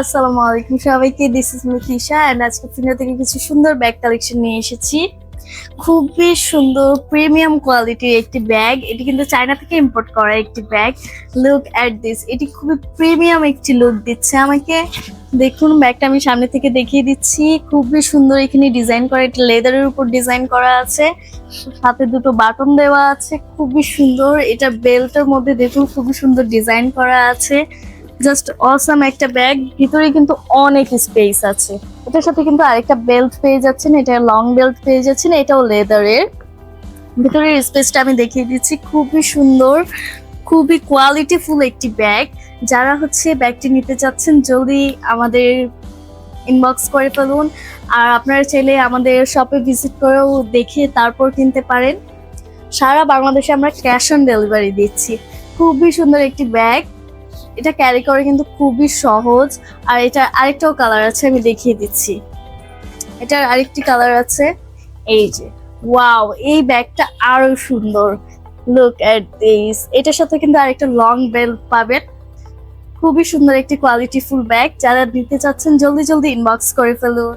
আসসালামু আলাইকুম সবাইকে দিস ইজ মিথিশা এন্ড আজকে ফিনা থেকে কিছু সুন্দর ব্যাগ কালেকশন নিয়ে এসেছি। খুবই সুন্দর প্রিমিয়াম কোয়ালিটির একটি ব্যাগ এটি কিন্তু চায়না থেকে ইম্পোর্ট করা একটি ব্যাগ লুক অ্যাট দিস এটি খুবই প্রিমিয়াম একটি লুক দিচ্ছে আমাকে। দেখুন ব্যাগটা আমি সামনে থেকে দেখিয়ে দিচ্ছি। খুবই সুন্দর এখানে ডিজাইন করা, এটা লেদারের উপর ডিজাইন করা আছে। সাথে দুটো বাটন দেওয়া আছে। খুবই সুন্দর, এটা বেল্টের মধ্যে দেখুন, খুবই সুন্দর ডিজাইন করা আছে। জাস্ট অসাম একটা ব্যাগ, ভিতরে কিন্তু অনেক স্পেস আছে। এটার সাথে কিন্তু আরেকটা বেল্ট পেয়ে যাচ্ছেন, এটা লং বেল্ট পেয়ে যাচ্ছেন, এটাও লেদারের ভিতরের স্পেসটা আমি দেখিয়ে দিচ্ছি, খুবই সুন্দর, খুবই কোয়ালিটিফুল একটি ব্যাগ যারা হচ্ছে ব্যাগটি নিতে চাচ্ছেন, জলদি আমাদের ইনবক্স করে ফেলুন। আর আপনারা চাইলে আমাদের শপে ভিজিট করেও দেখে তারপর কিনতে পারেন। সারা বাংলাদেশে আমরা ক্যাশ অন ডেলিভারি দিচ্ছি। খুবই সুন্দর একটি ব্যাগ এটা ক্যারি করে কিন্তু খুবই সহজ, আর এটা আরেকটাও কালার আছে, আমি দেখিয়ে দিচ্ছি। এটার আরেকটি কালার আছে, এই যে ওয়াও এই ব্যাগটা আরও সুন্দর। লুক এট দিস এটার সাথে কিন্তু আরেকটা লং বেল্ট পাবেন। খুবই সুন্দর একটি কোয়ালিটিফুল ব্যাগ, যারা নিতে চাচ্ছেন, জলদি জলদি ইনবক্স করে ফেলুন।